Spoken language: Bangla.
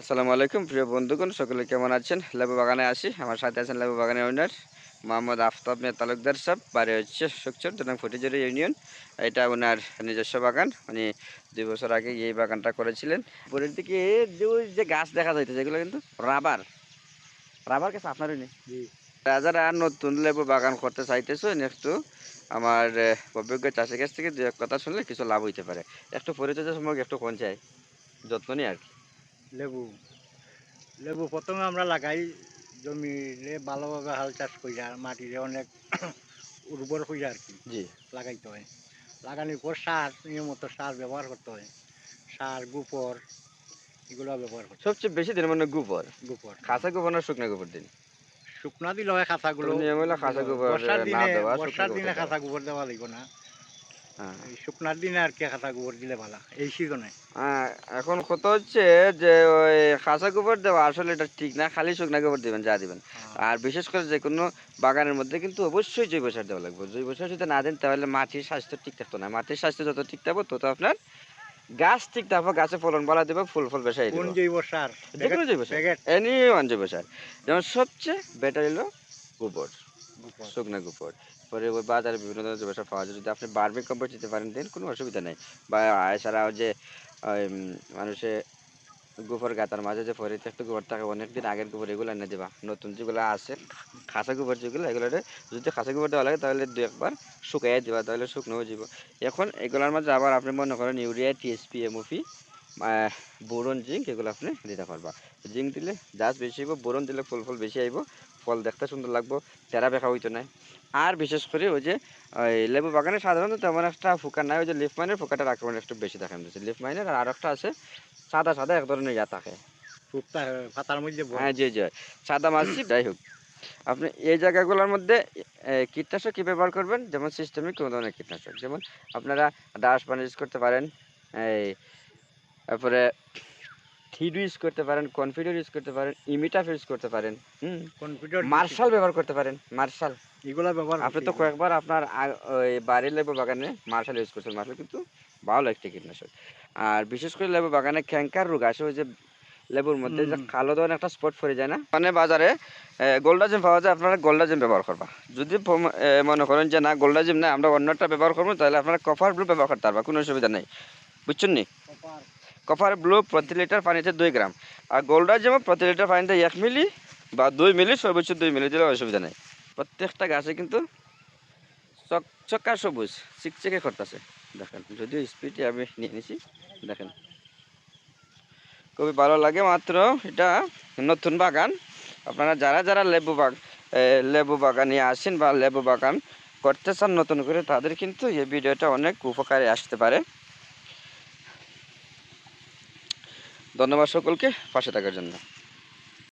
আসসালামু আলাইকুম প্রিয় বন্ধুগণ সকলে কেমন আছেন? লেবু বাগানে আসি। আমার সাথে আছেন লেবু বাগানের ওনার মোহাম্মদ আফতাব মিয়া তালুকদার সাহেব বাড়ি হচ্ছে সুকচর দুনাং ফটিজরি ইউনিয়ন এটা ওনার নিজস্ব বাগান। উনি দুই বছর আগে এই বাগানটা করেছিলেন। উপরের দিকে যে গাছ দেখা যাইতেছে যেগুলো কিন্তু রাবার। রাবার গাছ আপনারই নেই? যারা নতুন লেবু বাগান করতে চাইতেছো একটু আমার অভিজ্ঞ চাষের কাছ থেকে দু এক কথা শুনলে কিছু লাভ হইতে পারে। একটু পরিচর্যা সম্পর্কে একটু কোন চাই? যত্ন নিই আর কি। লেবু। লেবু প্রথমে আমরা লাগাই জমিরে ভালোভাবে হাল চাষ কইরা মাটিরে অনেক উর্বর হইয়া আর কি। জি। লাগাইতে হয়। লাগানোর পর সার নিয়মিত সার ব্যবহার করতে হয়। সার গোবর এগুলো ব্যবহার করতে সবচেয়ে বেশি দিন মানে গোবর হয়। গোবর খাসা গোবর না শুকনো গোবর দিন? শুকনা দিলে হয় খাঁচাগুলো তবে নিয়ম হলো খাসা গোবর বর্ষার দিনে বর্ষার গোবর দিনে দেওয়া। খাঁচা গোবর দেওয়া লাগবে না। হ্যাঁ। এই শুকনার দিনে আর কি খাঁচা গোবর দিলে ভালো এই সিজনে? আহ, এখন কত হচ্ছে যে ওই খাসা গোবর দেওয়া আসলে এটা ঠিক না খালি শুকনো গোবর দিবেন যা দিবেন। আর বিশেষ করে যে কোনো বাগানের মধ্যে কিন্তু অবশ্যই জৈব সার দেওয়া লাগবে। জৈব সার যদি না দেন তাহলে মাটির স্বাস্থ্য ঠিক থাকতো না। মাটির স্বাস্থ্য যত ঠিক থাকব তত আপনার গাছ ঠিক থাকব গাছে ফলন বাড়া দেবে ফুল ফল কোন জৈব সার? যে কোনো জৈব সার। এনি ওয়ান জৈব সার। যেমন সবচেয়ে বেটার হলো গোবর। শুকনো গোবর। পরে ওই বাজারে বিভিন্ন ধরনের সার পাওয়া যায়, যদি আপনি বার্মিক কম্পোস্ট দিতে পারেন দেন কোনো অসুবিধা নেই। বা এছাড়াও যে মানুষে গোবর গাতার মাঝে যে পরিত্যক্ত গোবর থাকে, অনেকদিন আগের গোবর এগুলো এনে দেবা। নতুন যেগুলো আছে, খাসা গোবর যেগুলো এগুলো যদি খাসা গোবর দেওয়া লাগে, তাহলে দু একবার শুকাইয়ে দিবা, তাহলে শুকনো হয়ে যাব এখন এগুলোর মাঝে আবার আপনি মনে করেন urea TSP MOP boron zinc এগুলো আপনি দিতে পারবা। জিঙ্ক দিলে গাছ বেশি হইব বোরন দিলে ফুল ফুল বেশি আইব ফল দেখতে সুন্দর লাগবো তেরা বেখা হইতো না। আর বিশেষ করে ওই যে লেবু বাগানে সাধারণত তেমন একটা ফুকা নাই ওই যে লিফ মাইনের ফুকাটার আক্রমণ একটু বেশি দেখা যাচ্ছে লিফ মাইনের আর একটা আছে সাদা সাদা এক ধরনের ইয়া থাকে। পাতার মধ্যে। হ্যাঁ জি জি সাদা মাছি যাই হোক। আপনি এই জায়গাগুলোর মধ্যে কীটনাশক কী ব্যবহার করবেন? যেমন সিস্টেমিক কোনো ধরনের কীটনাশক। যেমন আপনারা ডাস পানি ইউজ করতে পারেন এই তারপরে থিডু ইউজ করতে পারেন কনফিডর ইউজ করতে পারেন ইমিটাফ ইউজ করতে পারেন হুম? কনফিডার মার্শাল ব্যবহার করতে পারেন মার্শাল এগুলা ব্যবহার আপনি তো কয়েকবার আপনার ওই বাড়ির লেবু বাগানে মার্শাল ইউজ করছেন। মার্শাল কিন্তু ভালো একটি কীটনাশক। আর বিশেষ করে লেবু বাগানে ক্যাঙ্কার রোগ আসে ওই যে লেবুর মধ্যে যে কালো ধরনের একটা স্পট পড়ে যায় না? মানে বাজারে গোল্ডাজিম পাওয়া যায় আপনারা গোল্ডাজিম ব্যবহার করবা। যদি মনে করেন যে না গোল্ডাজিম না আমরা অন্যটা ব্যবহার করব তাহলে আপনারা কপার ব্লু ব্যবহার করতে পারবা কোনো অসুবিধা নেই। বুঝছেন নি? কপার, ব্লু প্রতি লিটার পানিতে দুই গ্রাম। আর গোল্ডার যেমন প্রতি লিটার পানিতে এক মিলি বা দুই মিলি সর্বোচ্চ দুই মিলি দিলে অসুবিধা নেই। প্রত্যেকটা গাছে কিন্তু চক চকচকা সবুজ চিকচিকে করতেছে। দেখেন যদিও স্পিডে আমি নিয়ে নিছি দেখেন। খুবই ভালো লাগে মাত্র এটা নতুন বাগান। আপনারা যারা যারা লেবু বাগ লেবু বাগানে আসেন বা লেবু বাগান করতে চান নতুন করে তাদের কিন্তু এই ভিডিওটা অনেক উপকারে আসতে পারে। ধন্যবাদ সকলকে পাশে থাকার জন্য।